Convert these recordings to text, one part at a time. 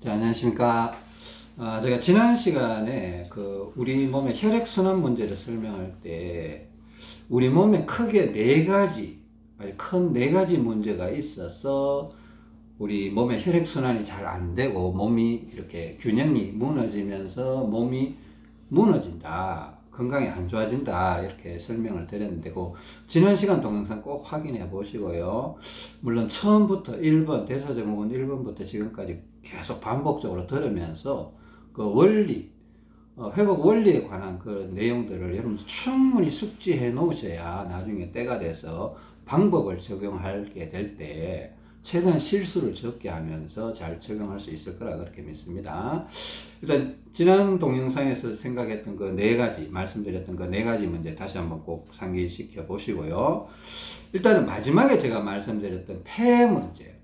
자, 안녕하십니까. 아, 제가 지난 시간에 그 우리 몸의 혈액순환 문제를 설명할 때 우리 몸에 크게 네 가지, 큰네 가지 문제가 있어서 우리 몸의 혈액순환이 잘 안 되고 몸이 이렇게 균형이 무너지면서 몸이 무너진다. 건강이 안 좋아진다. 이렇게 설명을 드렸는데, 그 지난 시간 동영상 꼭 확인해 보시고요. 물론 처음부터 1번, 대사제목은 1번부터 지금까지 계속 반복적으로 들으면서 그 원리, 어, 회복 원리에 관한 그 내용들을 여러분 충분히 숙지해 놓으셔야 나중에 때가 돼서 방법을 적용하게 될 때 최대한 실수를 적게 하면서 잘 적용할 수 있을 거라 그렇게 믿습니다. 일단 지난 동영상에서 생각했던 그 네 가지 말씀드렸던 그 네 가지 문제 다시 한번 꼭 상기시켜 보시고요. 일단은 마지막에 제가 말씀드렸던 폐 문제.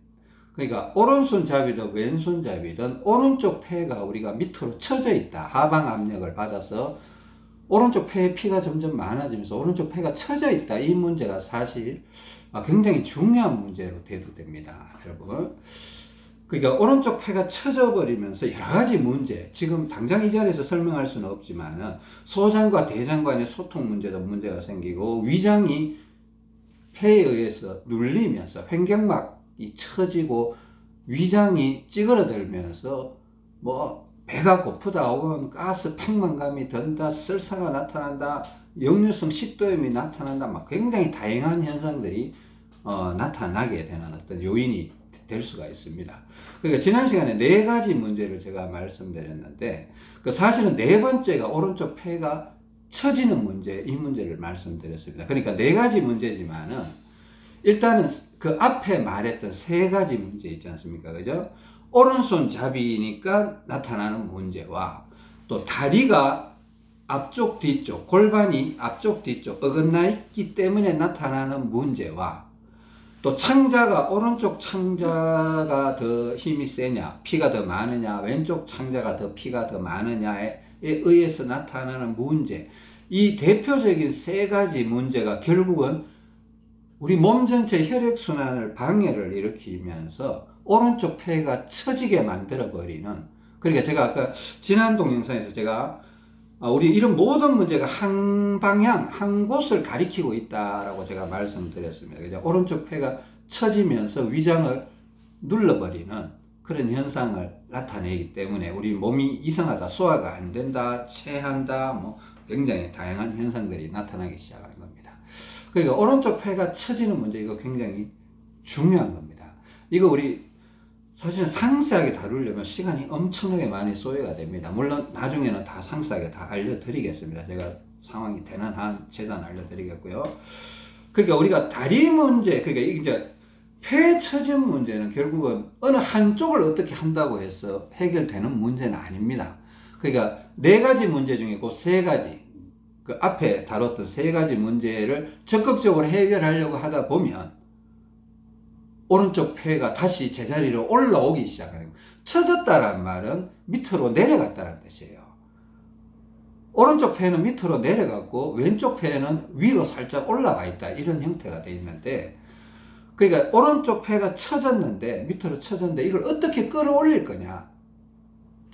그러니까 오른손 잡이든 왼손 잡이든 오른쪽 폐가 우리가 밑으로 처져 있다. 하방 압력을 받아서 오른쪽 폐에 피가 점점 많아지면서 오른쪽 폐가 처져 있다. 이 문제가 사실 아, 굉장히 중요한 문제로 대두됩니다. 여러분. 그러니까 오른쪽 폐가 처져 버리면서 여러 가지 문제, 지금 당장 이 자리에서 설명할 수는 없지만 소장과 대장 간의 소통 문제도 문제가 생기고 위장이 폐에 의해서 눌리면서 횡격막이 처지고 위장이 찌그러들면서 뭐 배가 고프다 혹은 가스 팽만감이 든다 설사가 나타난다 역류성 식도염이 나타난다 막 굉장히 다양한 현상들이 어, 나타나게 되는 어떤 요인이 될 수가 있습니다. 그러니까 지난 시간에 네 가지 문제를 제가 말씀드렸는데 그 사실은 네 번째가 오른쪽 폐가 처지는 문제 이 문제를 말씀드렸습니다. 그러니까 네 가지 문제지만은 일단은 그 앞에 말했던 세 가지 문제 있지 않습니까? 그죠? 오른손 잡이니까 나타나는 문제와 또 다리가 앞쪽 뒤쪽 골반이 앞쪽 뒤쪽 어긋나 있기 때문에 나타나는 문제와 또 창자가 오른쪽 창자가 더 힘이 세냐 피가 더 많으냐 왼쪽 창자가 더 피가 더 많으냐에 의해서 나타나는 문제. 이 대표적인 세 가지 문제가 결국은 우리 몸 전체 혈액순환을 방해를 일으키면서 오른쪽 폐가 처지게 만들어 버리는 그러니까 제가 아까 지난 동영상에서 제가 아, 우리 이런 모든 문제가 한 방향, 한 곳을 가리키고 있다라고 제가 말씀드렸습니다. 그죠? 오른쪽 폐가 처지면서 위장을 눌러버리는 그런 현상을 나타내기 때문에 우리 몸이 이상하다, 소화가 안 된다, 체한다, 뭐 굉장히 다양한 현상들이 나타나기 시작하는 겁니다. 그러니까 오른쪽 폐가 처지는 문제 이거 굉장히 중요한 겁니다. 이거 우리 사실은 상세하게 다루려면 시간이 엄청나게 많이 소요가 됩니다. 물론 나중에는 다 상세하게 다 알려드리겠습니다. 제가 상황이 되는 한 최대한 알려드리겠고요. 그러니까 우리가 다리 문제, 그러니까 이제 폐 처진 문제는 결국은 어느 한쪽을 어떻게 한다고 해서 해결되는 문제는 아닙니다. 그러니까 네 가지 문제 중에 그세 가지, 그 앞에 다뤘던 세 가지 문제를 적극적으로 해결하려고 하다 보면 오른쪽 폐가 다시 제자리로 올라오기 시작하는 거예요. 처졌다란 말은 밑으로 내려갔다는 뜻이에요. 오른쪽 폐는 밑으로 내려갔고 왼쪽 폐는 위로 살짝 올라가 있다 이런 형태가 되어 있는데 그러니까 오른쪽 폐가 처졌는데 밑으로 처졌는데 이걸 어떻게 끌어올릴 거냐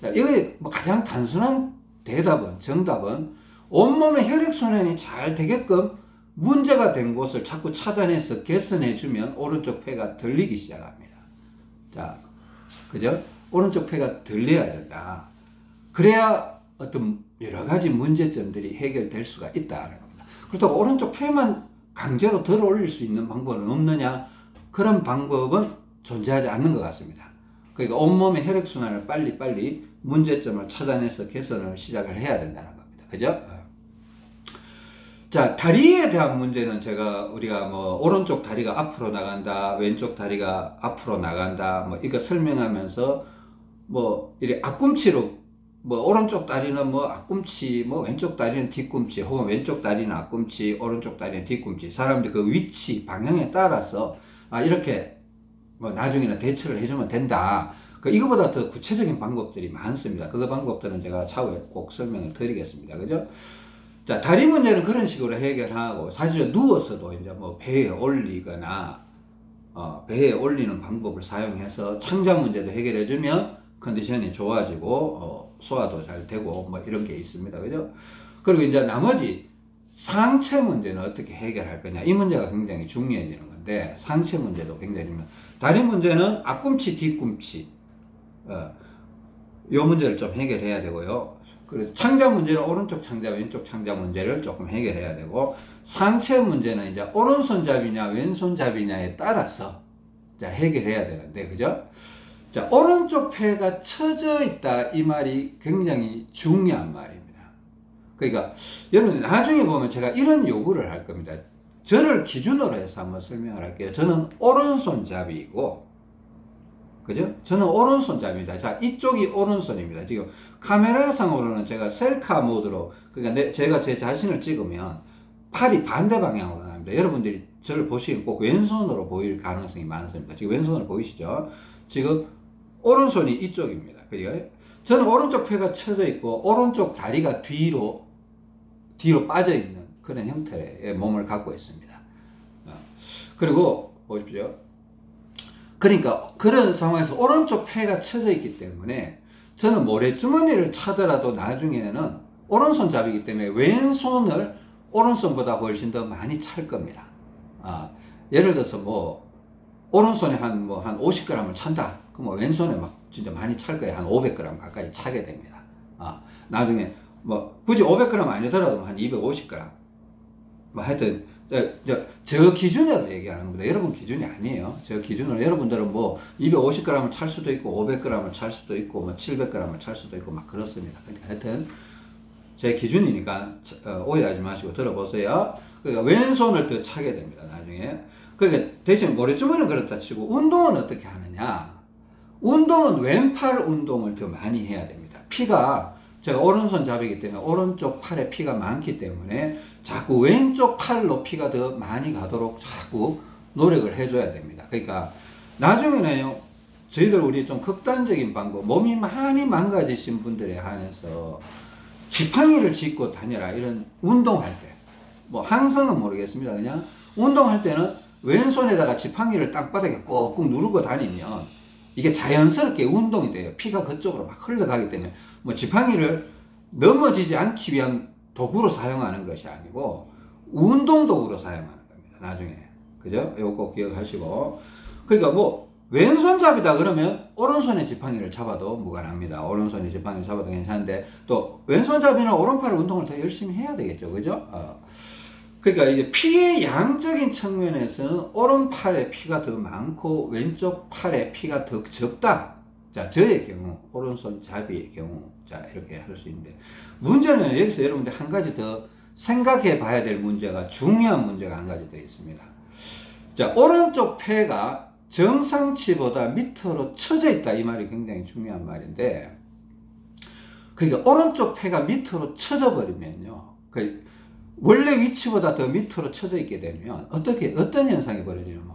자 이거의 뭐 가장 단순한 대답은 정답은 온몸의 혈액순환이 잘 되게끔 문제가 된 곳을 자꾸 찾아내서 개선해 주면 오른쪽 폐가 들리기 시작합니다. 자, 그죠? 오른쪽 폐가 들려야 된다. 그래야 어떤 여러 가지 문제점들이 해결될 수가 있다는 겁니다. 그렇다고 오른쪽 폐만 강제로 들어 올릴 수 있는 방법은 없느냐? 그런 방법은 존재하지 않는 것 같습니다. 그러니까 온몸의 혈액순환을 빨리빨리 문제점을 찾아내서 개선을 시작을 해야 된다는 겁니다. 그죠? 자, 다리에 대한 문제는 제가 우리가 뭐 오른쪽 다리가 앞으로 나간다, 왼쪽 다리가 앞으로 나간다, 뭐 이거 설명하면서 뭐 이렇게 앞꿈치로 뭐 오른쪽 다리는 뭐 앞꿈치, 뭐 왼쪽 다리는 뒤꿈치, 혹은 왼쪽 다리는 앞꿈치, 오른쪽 다리는 뒤꿈치. 사람들 그 위치, 방향에 따라서 아 이렇게 뭐 나중에는 대처를 해주면 된다. 그 이거보다 더 구체적인 방법들이 많습니다. 그 방법들은 제가 차후에 꼭 설명을 드리겠습니다. 그죠? 자, 다리 문제는 그런 식으로 해결하고, 사실은 누워서도 이제 뭐 배에 올리거나, 어, 배에 올리는 방법을 사용해서 창자 문제도 해결해주면 컨디션이 좋아지고 어, 소화도 잘 되고 뭐 이런 게 있습니다. 그죠? 그리고 이제 나머지 상체 문제는 어떻게 해결할 거냐 이 문제가 굉장히 중요해지는 건데 상체 문제도 굉장히 중요. 다리 문제는 앞꿈치 뒤꿈치 어, 요 문제를 좀 해결해야 되고요. 그리고 창자 문제는 오른쪽 창자 왼쪽 창자 문제를 조금 해결해야 되고 상체 문제는 이제 오른손잡이냐 왼손잡이냐에 따라서 자 해결해야 되는데 그죠? 자 오른쪽 폐가 처져 있다 이 말이 굉장히 중요한 말입니다. 그러니까 여러분 나중에 보면 제가 이런 요구를 할 겁니다. 저를 기준으로 해서 한번 설명을 할게요. 저는 오른손잡이고 그죠? 저는 오른손잡이입니다. 자, 이쪽이 오른손입니다. 지금 카메라상으로는 제가 셀카 모드로, 그러니까 내, 제가 제 자신을 찍으면 팔이 반대 방향으로 나옵니다. 여러분들이 저를 보시면 꼭 왼손으로 보일 가능성이 많습니다. 지금 왼손으로 보이시죠? 지금 오른손이 이쪽입니다. 그러니까 저는 오른쪽 폐가 쳐져 있고 오른쪽 다리가 뒤로 뒤로 빠져 있는 그런 형태의 몸을 갖고 있습니다. 어. 그리고 보십시오. 그러니까 그런 상황에서 오른쪽 폐가 쳐져 있기 때문에 저는 모래주머니를 차더라도 나중에는 오른손잡이기 때문에 왼손을 오른손보다 훨씬 더 많이 찰 겁니다. 아, 예를 들어서 뭐 오른손에 한 뭐 한 50g을 찬다. 그럼 뭐 왼손에 막 진짜 많이 찰 거예요. 한 500g 가까이 차게 됩니다. 아, 나중에 뭐 굳이 500g 아니더라도 한 250g. 뭐 하여튼 저, 저, 저 기준으로 얘기하는 겁니다. 여러분 기준이 아니에요. 저 기준으로 여러분들은 뭐 250g을 찰 수도 있고 500g을 찰 수도 있고 뭐 700g을 찰 수도 있고 막 그렇습니다. 그러니까 하여튼 제 기준이니까 어, 오해하지 마시고 들어보세요. 그러니까 왼손을 더 차게 됩니다. 나중에. 그러니까 대신 모래주머니는 그렇다 치고 운동은 어떻게 하느냐? 운동은 왼팔 운동을 더 많이 해야 됩니다. 피가 제가 오른손 잡이기 때문에 오른쪽 팔에 피가 많기 때문에 자꾸 왼쪽 팔로 피가 더 많이 가도록 자꾸 노력을 해줘야 됩니다. 그러니까 나중에는요, 저희들 우리 좀 극단적인 방법, 몸이 많이 망가지신 분들에 한해서 지팡이를 짚고 다녀라 이런 운동할 때, 뭐 항상은 모르겠습니다. 그냥 운동할 때는 왼손에다가 지팡이를 땅바닥에 꾹꾹 누르고 다니면 이게 자연스럽게 운동이 돼요. 피가 그쪽으로 막 흘러가기 때문에 뭐 지팡이를 넘어지지 않기 위한 도구로 사용하는 것이 아니고 운동 도구로 사용하는 겁니다. 나중에 그죠? 이거 꼭 기억하시고 그러니까 뭐 왼손잡이다 그러면 오른손에 지팡이를 잡아도 무관합니다. 오른손에 지팡이를 잡아도 괜찮은데 또 왼손잡이는 오른팔 운동을 더 열심히 해야 되겠죠, 그죠? 어. 그러니까 이게 피의 양적인 측면에서는 오른팔에 피가 더 많고 왼쪽 팔에 피가 더 적다. 자, 저의 경우, 오른손 잡이의 경우, 자, 이렇게 할 수 있는데, 문제는 여기서 여러분들 한 가지 더 생각해 봐야 될 문제가, 중요한 문제가 한 가지 더 있습니다. 자, 오른쪽 폐가 정상치보다 밑으로 쳐져 있다. 이 말이 굉장히 중요한 말인데, 그러니까 오른쪽 폐가 밑으로 쳐져 버리면요. 그 원래 위치보다 더 밑으로 쳐져 있게 되면 어떻게 어떤 현상이 벌어지냐면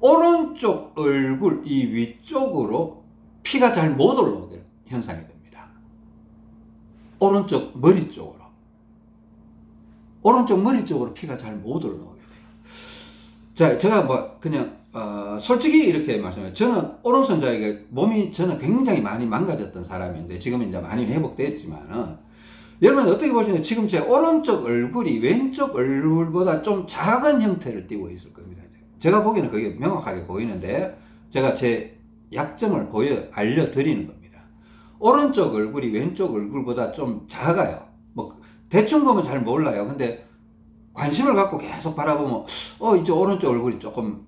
오른쪽 얼굴 이 위쪽으로 피가 잘 못 올라오게 현상이 됩니다. 오른쪽 머리 쪽으로 오른쪽 머리 쪽으로 피가 잘 못 올라오게 돼요. 자, 제가 뭐 그냥 어, 솔직히 이렇게 말씀해요. 저는 오른손잡이가 몸이 저는 굉장히 많이 망가졌던 사람인데 지금은 이제 많이 회복됐지만은 여러분 어떻게 보시면 지금 제 오른쪽 얼굴이 왼쪽 얼굴보다 좀 작은 형태를 띠고 있을 겁니다. 제가 보기에는 그게 명확하게 보이는데 제가 제 약점을 보여 알려드리는 겁니다. 오른쪽 얼굴이 왼쪽 얼굴보다 좀 작아요. 뭐 대충 보면 잘 몰라요. 근데 관심을 갖고 계속 바라보면 어 이제 오른쪽 얼굴이 조금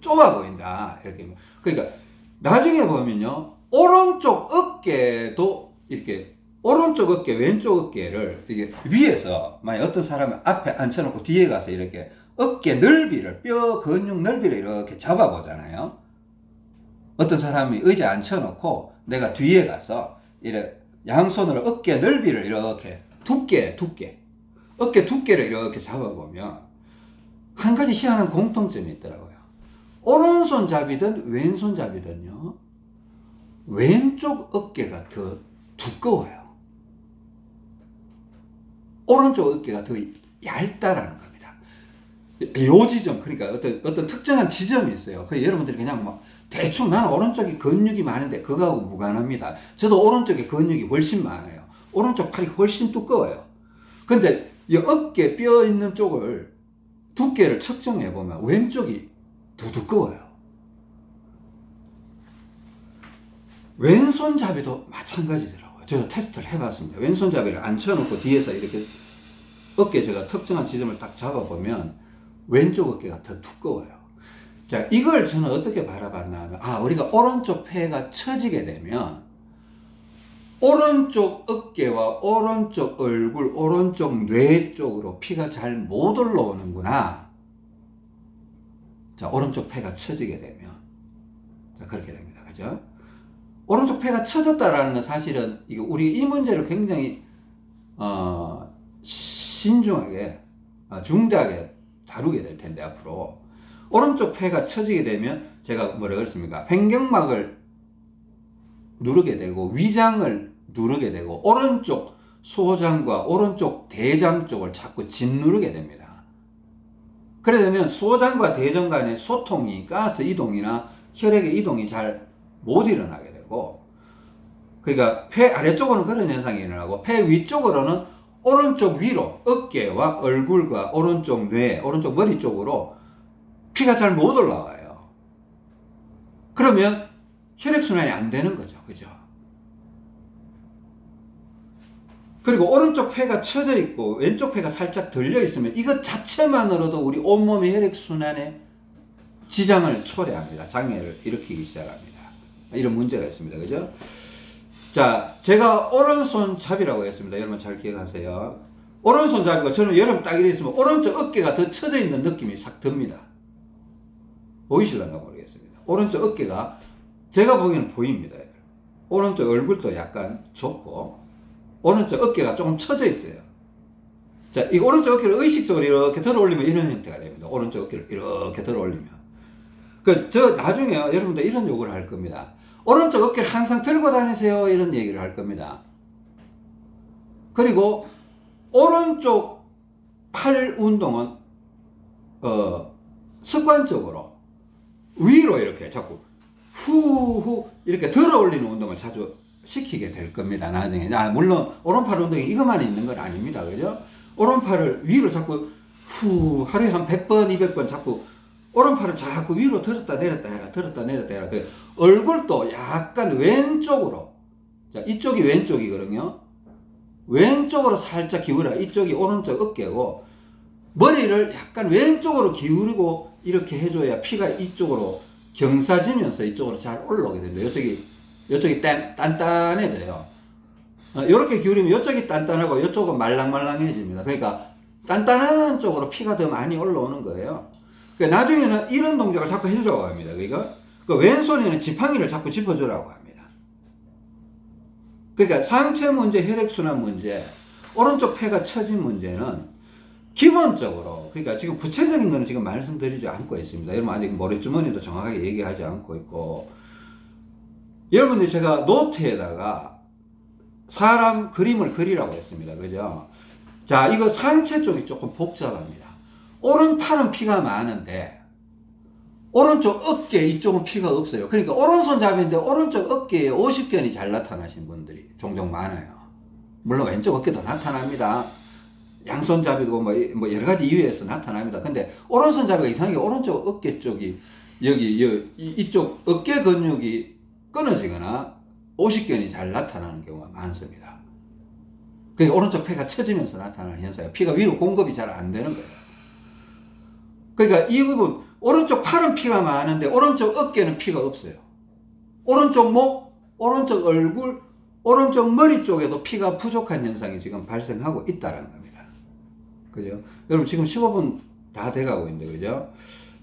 좁아 보인다 이렇게 그러니까 나중에 보면요 오른쪽 어깨도 이렇게 오른쪽 어깨 왼쪽 어깨를 이게 위에서 만약 어떤 사람을 앞에 앉혀놓고 뒤에 가서 이렇게 어깨 넓이를 뼈 근육 넓이를 이렇게 잡아보잖아요 어떤 사람이 의자 앉혀놓고 내가 뒤에 가서 이렇게 양손으로 어깨 넓이를 이렇게 두께 두께 어깨 두께를 이렇게 잡아보면 한 가지 희한한 공통점이 있더라고요. 오른손 잡이든 왼손 잡이든요, 왼쪽 어깨가 더 두꺼워요. 오른쪽 어깨가 더 얇다라는 겁니다. 요 지점, 그러니까 어떤, 어떤 특정한 지점이 있어요. 그 여러분들이 그냥 뭐 대충 나는 오른쪽이 근육이 많은데 그거하고 무관합니다. 저도 오른쪽에 근육이 훨씬 많아요. 오른쪽 팔이 훨씬 두꺼워요. 근데 이 어깨 뼈 있는 쪽을 두께를 측정해 보면 왼쪽이 더 두꺼워요. 왼손잡이도 마찬가지더라고요. 제가 테스트를 해봤습니다. 왼손 잡이를 앉혀놓고 뒤에서 이렇게 어깨 제가 특정한 지점을 딱 잡아보면 왼쪽 어깨가 더 두꺼워요. 자, 이걸 저는 어떻게 바라봤나 하면, 아, 우리가 오른쪽 폐가 처지게 되면, 오른쪽 어깨와 오른쪽 얼굴, 오른쪽 뇌 쪽으로 피가 잘 못 올라오는구나. 자, 오른쪽 폐가 처지게 되면. 자, 그렇게 됩니다. 그죠? 오른쪽 폐가 처졌다라는 건 사실은, 이거 우리 이 문제를 굉장히, 어, 신중하게, 어, 중대하게 다루게 될 텐데, 앞으로. 오른쪽 폐가 처지게 되면, 제가 뭐라 그랬습니까? 횡격막을 누르게 되고 위장을 누르게 되고 오른쪽 소장과 오른쪽 대장 쪽을 자꾸 짓누르게 됩니다. 그래 되면 소장과 대장 간의 소통이 가스 이동이나 혈액의 이동이 잘 못 일어나게 되고 그러니까 폐 아래쪽으로는 그런 현상이 일어나고 폐 위쪽으로는 오른쪽 위로 어깨와 얼굴과 오른쪽 뇌, 오른쪽 머리 쪽으로 피가 잘 못 올라와요. 그러면 혈액순환이 안 되는 거죠. 그죠? 그리고 오른쪽 폐가 처져 있고 왼쪽 폐가 살짝 들려 있으면 이것 자체만으로도 우리 온몸의 혈액순환에 지장을 초래합니다. 장애를 일으키기 시작합니다. 이런 문제가 있습니다. 그죠? 자, 제가 오른손 잡이라고 했습니다. 여러분 잘 기억하세요. 오른손 잡이가 저는 여러분 딱 이래 있으면 오른쪽 어깨가 더 처져 있는 느낌이 싹 듭니다. 보이실런가 모르겠습니다. 오른쪽 어깨가 제가 보기에는 보입니다. 오른쪽 얼굴도 약간 좁고 오른쪽 어깨가 조금 처져 있어요. 자, 이 오른쪽 어깨를 의식적으로 이렇게 들어 올리면 이런 형태가 됩니다. 오른쪽 어깨를 이렇게 들어 올리면. 그, 저, 나중에 여러분들 이런 요구를 할 겁니다. 오른쪽 어깨를 항상 들고 다니세요. 이런 얘기를 할 겁니다. 그리고 오른쪽 팔 운동은, 어, 습관적으로 위로 이렇게 자꾸 후후 이렇게 들어 올리는 운동을 자주 시키게 될 겁니다. 나중에. 아, 물론 오른팔 운동이 이것만 있는 건 아닙니다. 그죠? 오른팔을 위로 자꾸 후 하루에 한 100번, 200번 자꾸 오른팔을 자꾸 위로 들었다 내렸다 해라. 들었다 내렸다 해라. 그 얼굴도 약간 왼쪽으로. 자, 이쪽이 왼쪽이거든요. 왼쪽으로 살짝 기울여. 이쪽이 오른쪽 어깨고 머리를 약간 왼쪽으로 기울이고 이렇게 해줘야 피가 이쪽으로 경사지면서 이쪽으로 잘 올라오게 됩니다. 이쪽이 이쪽이 단, 단단해져요. 이렇게 기울이면 이쪽이 단단하고 이쪽은 말랑말랑해집니다. 그러니까 단단한 쪽으로 피가 더 많이 올라오는 거예요. 그러니까 나중에는 이런 동작을 자꾸 해주라고 합니다. 그러니까 그 왼손에는 지팡이를 자꾸 짚어주라고 합니다. 그러니까 상체 문제, 혈액순환 문제, 오른쪽 폐가 처진 문제는 기본적으로 그러니까 지금 구체적인 거는 지금 말씀드리지 않고 있습니다. 여러분 아직 머리주머니도 정확하게 얘기하지 않고 있고 여러분들 제가 노트에다가 사람 그림을 그리라고 했습니다. 그죠? 자, 이거 상체 쪽이 조금 복잡합니다. 오른팔은 피가 많은데 오른쪽 어깨 이쪽은 피가 없어요. 그러니까 오른손잡이인데 오른쪽 어깨에 오십견이 잘 나타나신 분들이 종종 많아요. 물론 왼쪽 어깨도 나타납니다. 양손잡이도 뭐, 뭐 여러 가지 이유에서 나타납니다. 근데 오른손잡이가 이상하게 오른쪽 어깨 쪽이 여기, 이쪽 어깨 근육이 끊어지거나 오십견이 잘 나타나는 경우가 많습니다. 그게 오른쪽 폐가 처지면서 나타나는 현상이에요. 피가 위로 공급이 잘 안 되는 거예요. 그러니까 이 부분 오른쪽 팔은 피가 많은데 오른쪽 어깨는 피가 없어요. 오른쪽 목, 오른쪽 얼굴, 오른쪽 머리 쪽에도 피가 부족한 현상이 지금 발생하고 있다는 겁니다. 그죠? 여러분 지금 15분 다 돼가고 있는데 그죠?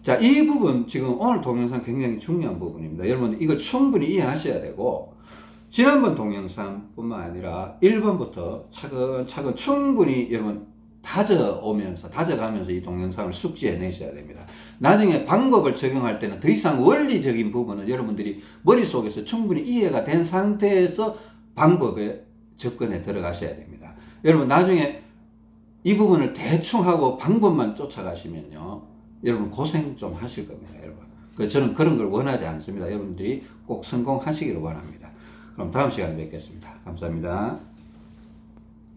자, 이 부분 지금 오늘 동영상 굉장히 중요한 부분입니다. 여러분 이거 충분히 이해하셔야 되고 지난번 동영상뿐만 아니라 1번부터 차근차근 충분히 여러분 다져오면서 다져가면서 이 동영상을 숙지해 내셔야 됩니다. 나중에 방법을 적용할 때는 더 이상 원리적인 부분은 여러분들이 머릿속에서 충분히 이해가 된 상태에서 방법에 접근해 들어가셔야 됩니다. 여러분 나중에 이 부분을 대충 하고 방법만 쫓아가시면요. 여러분 고생 좀 하실 겁니다. 여러분 그 저는 그런 걸 원하지 않습니다. 여러분들이 꼭 성공하시기를 원합니다. 그럼 다음 시간에 뵙겠습니다. 감사합니다.